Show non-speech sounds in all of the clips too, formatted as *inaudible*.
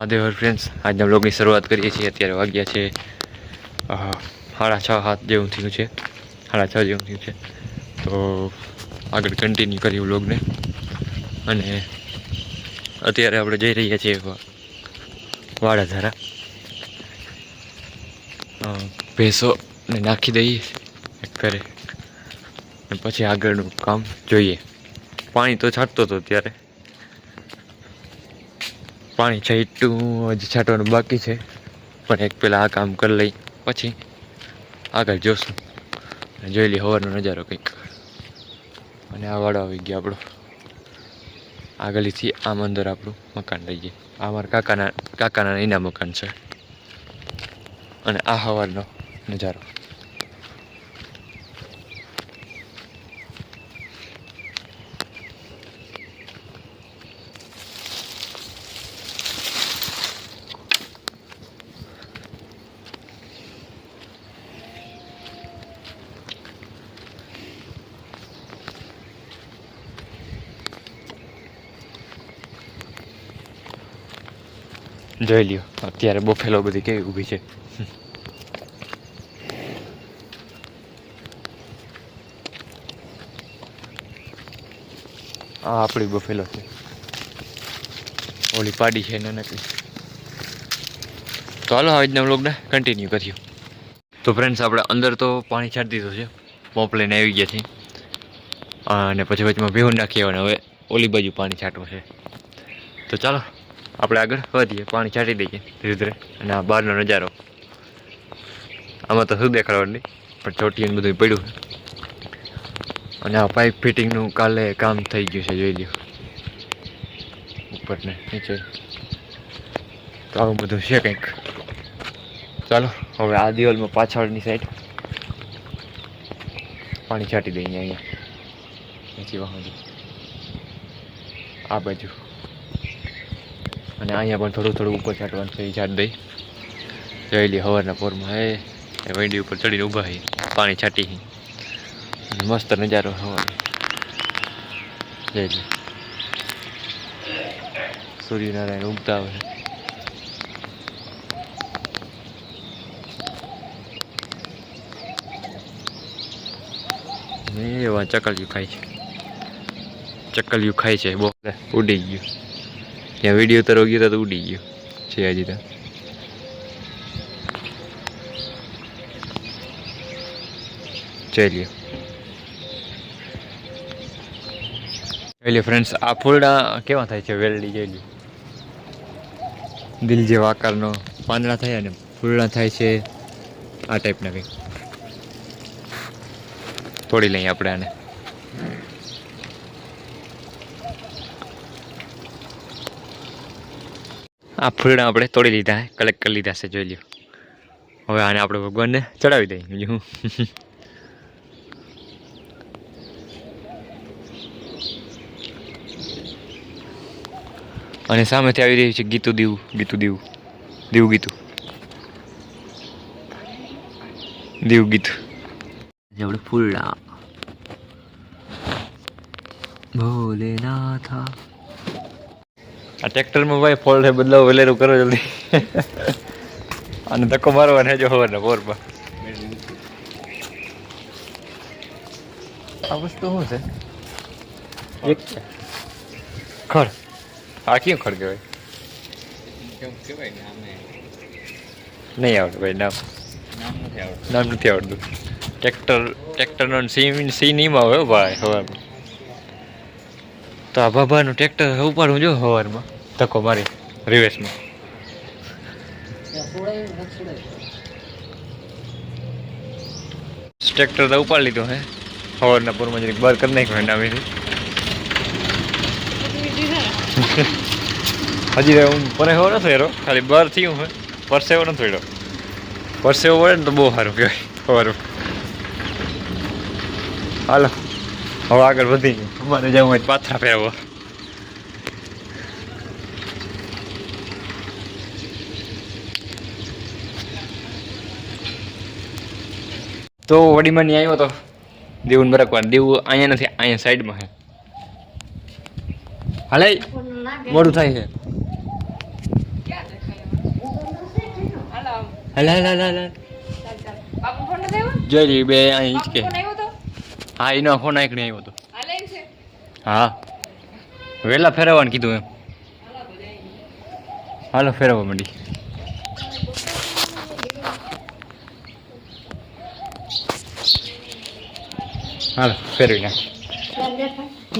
મહાદેવર friends આજના બ્લોગની શરૂઆત કરીએ છીએ. અત્યારે વાગ્યા છે સાડા છ હાથ જેવું થયું છે. સાડા છ જેવું થયું છે. તો આગળ કન્ટિન્યુ કર્યું બ્લોગને અને અત્યારે આપણે જઈ રહ્યા છીએ વાડાધારા. ભેંસોને નાખી દઈએ એક ફેરે પછી આગળનું કામ જોઈએ. પાણી તો છાંટતો હતો ત્યારે પાણી છાંટ્યું હજી છાંટવાનું બાકી છે. પણ એક પહેલાં આ કામ કરી લઈ, પછી આગળ જોશું. જોઈ લઈએ હવાનો નજારો કંઈક. અને આ વાડો આવી ગયો આપણો. આગળથી આમ અંદર આપણું મકાન લઈ જઈએ આ મારા કાકાના કાકાના એના મકાન છે. અને આ હવારનો નજારો. જોઈ લ્યો. અત્યારે બફેલો બધી કેવી ઊભી છે. આ આપણી બફેલો છે. ઓલી પાડી છે નાનકડી તો હાલો, આજના બ્લોગને કન્ટિન્યુ કર્યું તો ફ્રેન્ડ્સ આપણે અંદર તો પાણી છાંટી દીધું છે. પંપ લઈને આવી ગયા છીએ. અને પછી વચમાં ભેહું નાખી અને હવે ઓલી બાજુ પાણી છાંટવું છે. તો ચાલો. આપણે આગળ વધીએ, પાણી છાંટી દઈએ. ધીરે ધીરે. અને આ બહારનો નજારો. આમાં તો શું દેખાડવાનું નહીં, પણ ચોટીને બધું પડ્યું અને આ પાઇપ ફિટિંગનું કાલે કામ થઈ ગયું છે, જોઈ લ્યો. ઉપર ને નીચે. તો આવું બધું છે કંઈક. ચાલો, હવે આ દિવાલમાં પાછળની સાઈડ પાણી છાંટી દઈએ અહીંયા. નીચે વાહન આ બાજુ. અને અહીંયા પણ થોડું થોડું ઉપર છાંટવાનું છે, એ છાંટ દઈ. જોઈ લે, હવારના પોરમાં હે. એ વૈંડી ઉપર ચડીને ઊભા હી. પાણી છાંટી હી. મસ્ત નજારો હવાનો જોઈ સૂર્યનારાયણ ઉગતા આવે એવા ચકલિયું ખાય છે. ચકલિયું ખાય છે, બહુ ઉડી ગયું. ત્યાં વીડિયો તરફ ગયો તો ઉડી ગયો છે હજી તો. ચાલ્યો. એટલે ફ્રેન્ડ્સ આ ફૂલડા કેવા થાય છે વેલડી જોઈ દિલ જેવા આકારનો પાંદડા થાય અને ફૂલડા થાય છે આ ટાઈપના કંઈક. તોડી લઈએ આપણે આને. આ ફૂલડા આપણે તોડી લીધા કલેક્ટ કરી લીધા છે, જોઈ લ્યો. હવે આને આપણે ભગવાનને ચડાવી દઈએ બીજું અને સામેથી આવી રહ્યું છે ગીતું દીવું ગીતું દીવું, દીવ ગીતું. દીવ ગીતું. આપણે ફૂલડા. ભોલેનાથા. આ ટ્રેક્ટરમાં ભાઈ ફોલ્ડ બદલાવ વેલેરું કરો જલ્દી. અને ધક્કો મારવાનો જો ખબર ને પર આ વસ્તુ શું છે? એક ખડ. આ કેમ ખડ કહેવાય? નહીં આવડે ભાઈ નામ. નામ નથી આવડતું. ટ્રેક્ટર ટ્રેક્ટરનો સી સી નહીં આવે ભાઈ સવારમાં તો આ બાબાનું ટ્રેક્ટર ઉપાડું જો સવારમાં ધક્કો મારી રિવેશમાં ટ્રેક્ટર તો ઉપાડી લીધો હે. સવારના પૂરમાં જરીક બહાર કરી નાખ્યો નામીથી હજી હું પરે એવો નથી હેરો, ખાલી બહાર થયું હે. પરસેવો નથી થયો પરસેવો વળે ને તો બહુ સારું કહેવાય સવારમાં હાલો. હવે આગળ વધી અમારે જવું હોય પાથરા ફેરવો તો વડીમાં નહીં આવ્યો તો દેવું બરકવાર દેવું અહીંયા નથી અહીંયા સાઈડમાં છે. હાલે મોડું થાય છે. હાલ હાલ હાલ હાલ. જોઈ લી બે અહીં જ કે હા એનો ફોન આંકડી આવ્યો હતો હાલે એમ છે? હા. વહેલા ફેરવવાનું કીધું એમ. હાલો ફેરવવા માંડી. હાલો ફેરવી નાખ.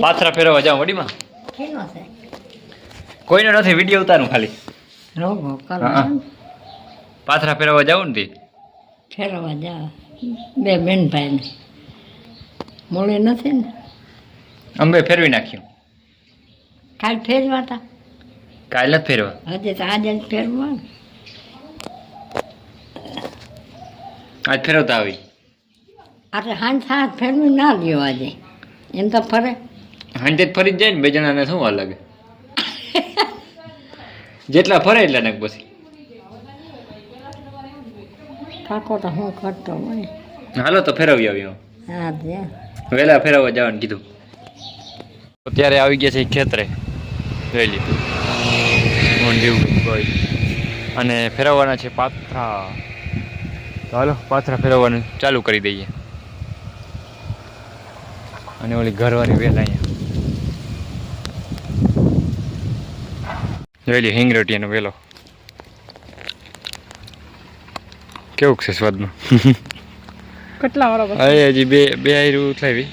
પાથરા ફેરવવા જાઉં વડીમાં. કોઈનો નથી વીડિયો ઉતારું ખાલી. પાથરા ફેરવવા જાઉં ને તે. ફેરવવા જા બે બેન ભાઈને મૂળી નથી ને? અંબે ફેરવી નાખ્યું. કાલ ફેરવા તા? કાલે જ ફેરવા. હજી તો આજે જ ફેરવા આજ ફેરવતા આવી. આટલે હાંજ સાત ફેરવી ના લ્યો આજે. એમ તો ફરે. હાંજે જ ફરી જ જાય ને બે જણાને શું અલગ જેટલા ફરે એટલા ને પછી. કાકો તો હું કરતો હોય. હાલો તો ફેરવી આવ્યો. હા જે. વહેલા ફેરવવા જવાનું કીધું. અત્યારે આવી ગયા છે ખેતરે. જોઈ લીધું કોઈ અને ફેરવવાના છે પાથરા. હાલો, પાથરા ફેરવવાનું ચાલુ કરી દઈએ. અને ઓલી ઘરવાની વેલ અહીંયા. જોઈ લે હિંગ રોટીનો વેલો. કેવું છે સ્વાદમાં કેટલા વાળો અરે હજી બે બે આયરું ઉથલાવી.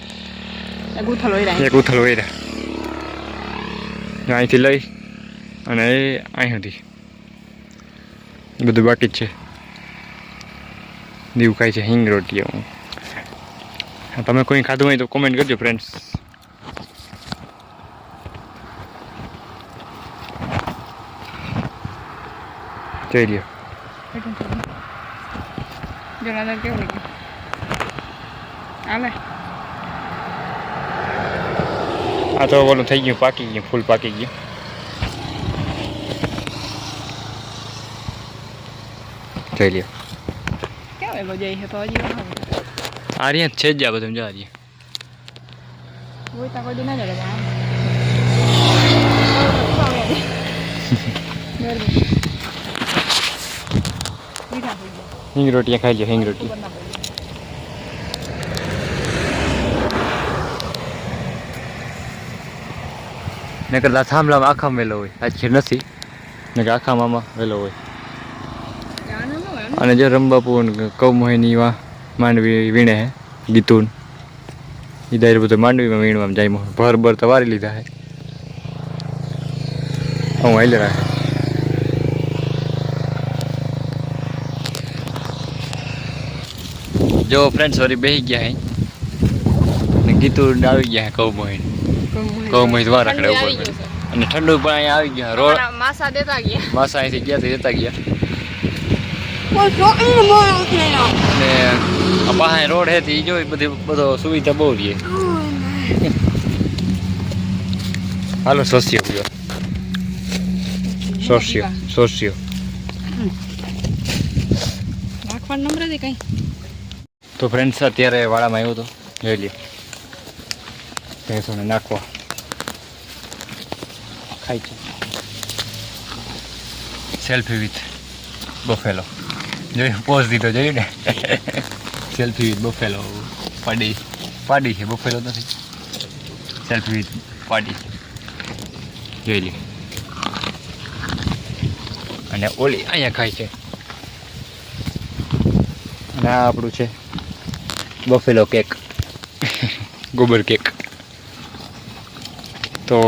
ઉથલ હોય એક ઉથલ વૈરા અહીંથી લઈ અને અહીં સુધી. બધું બાકી જ છે. દીવ ખાય છે હિંગ રોટી હું તમે કોઈ ખાધું હોય તો કોમેન્ટ કરજો ફ્રેન્ડ્સ જોઈ લ્યો. કેવું હાલે. આ તો બોલું થઈ ગયું પાકી ગયું ફૂલ પાકી ગયું. જોઈ લ્યો. ક્યાં એવો જાય છે તો હજી. આ રહ્યા છે જ આ બધું જો રહ્યા કોઈ દી ના જડે *laughs* હિંગ રોટી ખાઈ લ્યો હિંગ રોટી ખબર ના કરતા આ થાંભલામાં આખામાં વેલો હોય. ખેર નથી. નકર આખામાં આમાં વેલો હોય? અને જો રંબાપુ કૌમોહિની વા માંડવી વીણે હે, ગીતુન. એ દાયરે બધું માંડવીમાં વીણવામાં જાય. ભર ભર તો વારી લીધા હે. હું હાલ રાખે. જો ફ્રેન્ડ સોરી બેહી ગયા હે. ને ગીતું આવી ગયા હે કૌમોહીની મહી દ્વારા રખડે ઉપર અને ઠંડુ પણ અહીંયા આવી ગયા. રોડ માસા દેતા ગયા. માસા અહીંથી ગયા તે જતા ગયા. અને આ પાસે રોડ હે તે જોઈ બધી બધો સુવિધા બહુ રહી. હાલો સોસ્યો ગયો સોસ્યો સોસ્યો. નાખવાનો નંબર હતી કઈ. તો ફ્રેન્ડ્સ અત્યારે વાળામાં આવ્યો હતો જોઈ લ્યો. ભેંસોને નાખવા. ખાય છે સેલ્ફી વિથ બફેલો જોયું પોઝ દીધો જોયું ને સેલ્ફી વિથ બફેલો પાડી પાડી છે બફેલો નથી સેલ્ફી વિથ પાડી જોઈ લે અને ઓલી અહીંયા ખાય છે અને આ આપણું છે બફેલો કેક ગોબર કેક તો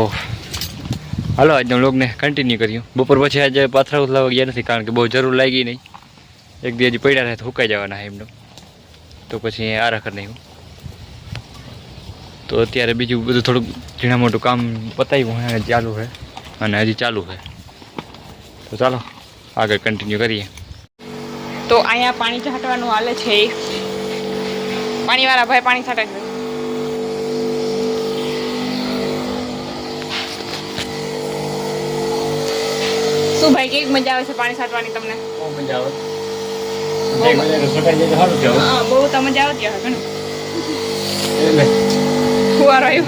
હાલો, આજના લોગને કન્ટિન્યુ કર્યું બપોર પછી આજે પાથરા ઉથલાવા ગયા નથી કારણ કે બહુ જરૂર લાગી નહીં. એક બે હજી પડ્યા રહે તો હુકાઈ જવાના એમનો. તો પછી આ રખર નહીં તો અત્યારે બીજું બધું થોડુંક ઝીણા મોટું કામ પતાવ્યું હોય ચાલુ છે. અને હજી ચાલુ છે. તો ચાલો, આગળ કન્ટિન્યુ કરીએ. તો અહીંયા પાણી છાંટવાનું હાલે છે. પાણીવાળા ભાઈ પાણી છાંટે છે શું ભાઈ કેવી મજા આવે છે પાણી છાંટવાની તમને? બહુ મજા આવે. બહુ તો મજા આવતી હશે ઘણું ફુવારો આવ્યો.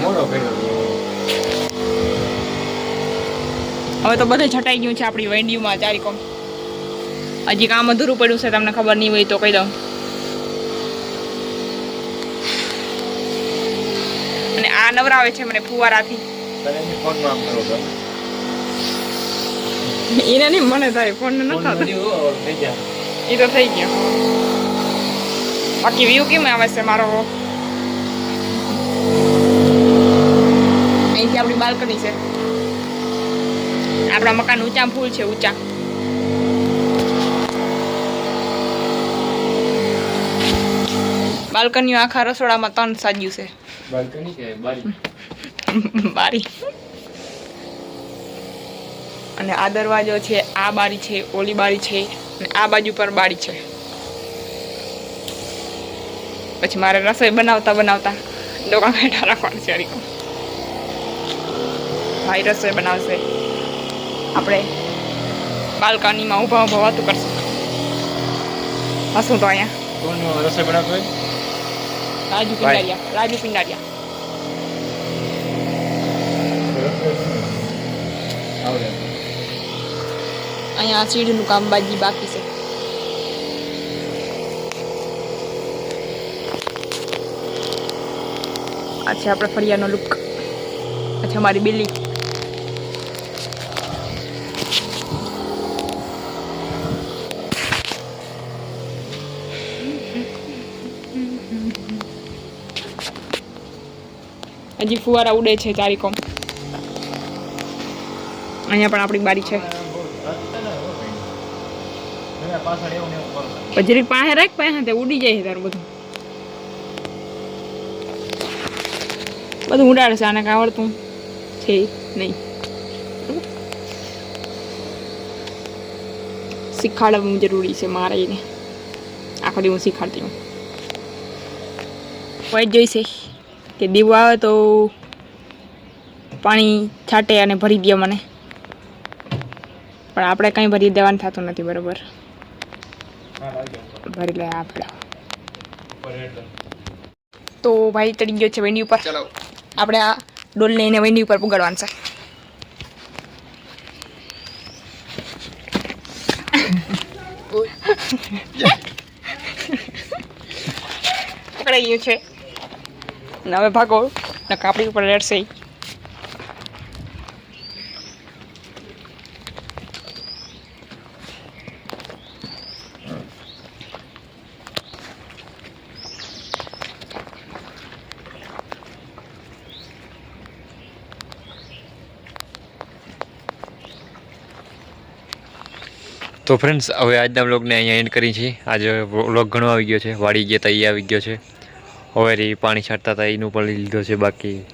હવે તો બધે છટાઈ ગયું છે આપણી વેન્ડીમાં ચારિકો હજી કામ અધૂરું પડ્યું છે તમને ખબર નહીં હોય તો કહી દઉં. અને આ નવરાવે છે મને ફુવારાથી. એને નહીં મને થાય ફોન ન થતો એ તો થઈ ગયો. બાકી વ્યૂ કેમ આવે છે મારો? અહીંથી આપણી બાલ્કની છે. આપણા મકાન ઊંચા ફૂલ છે ઊંચા. બાલ્કનીઓ આખા રસોડામાં ત્રણ સાજ્યું છે. બાલ્કની કે બારી? બારી. અને આ દરવાજો છે આ બારી છે ઓલી બારી છે અને આ બાજુ પર બારી છે. પછી મારે રસોઈ બનાવતા બનાવતા ડોકા બેઠા રાખવાનું છે ભાઈ રસોઈ બનાવશે. આપણે બાલ્કનીમાં ઊભા ઊભા વાતું કરશું. હશું તો અહીંયા. રસોઈ બનાવતો રાજુ. પિંડારિયા રાજુ પિંડારિયા અહીંયા સીડીનું કામ બાજી બાકી છે આ છે આપણે ફળિયાનો લુક આ છે અમારી બિલ્લી હજી ફુવારા ઉડે છે ચારીકોમ અહીંયા પણ આપણી બારી છે પછી પાસે રાખ પાસે તે ઉડી જાય છે તારું બધું. બધું ઉડાડશે આને કાંઈ આવડતું છે નહીં. શીખાડવું જરૂરી છે મારે એને. આખો દી હું શીખવાડતી હું કોઈ જોઈશે કે દીવો આવે તો પાણી છાંટે અને ભરી દે મને. પણ આપણે કંઈ ભરી દેવાનું થતું નથી, બરોબર. ભરી લે આપણે. તો ભાઈ ચડી ગયો છે વેન્ડી ઉપર. આપણે આ ડોલ લઈને વેન્ડી ઉપર પુગાડવાનું છે. પકડાઈ *laughs* ગયું છે. ને હવે ભાગો. ને કાપડી ઉપર રેડશે. તો ફ્રેન્ડ્સ હવે આજના બ્લોગને અહીંયા એન્ડ કરી છે. આજે બ્લોગ ઘણો આવી ગયો છે. વાડી ગયા તા આવી ગયો છે. હવે રી પાણી છાંટતા હતા, એનું પણ લીધો છે. બાકી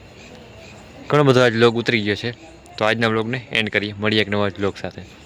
ઘણો બધો આજ બ્લોગ ઉતરી ગયો છે. તો આજના બ્લોગને એન્ડ કરીએ. મળીએ એક નવા બ્લોગ સાથે.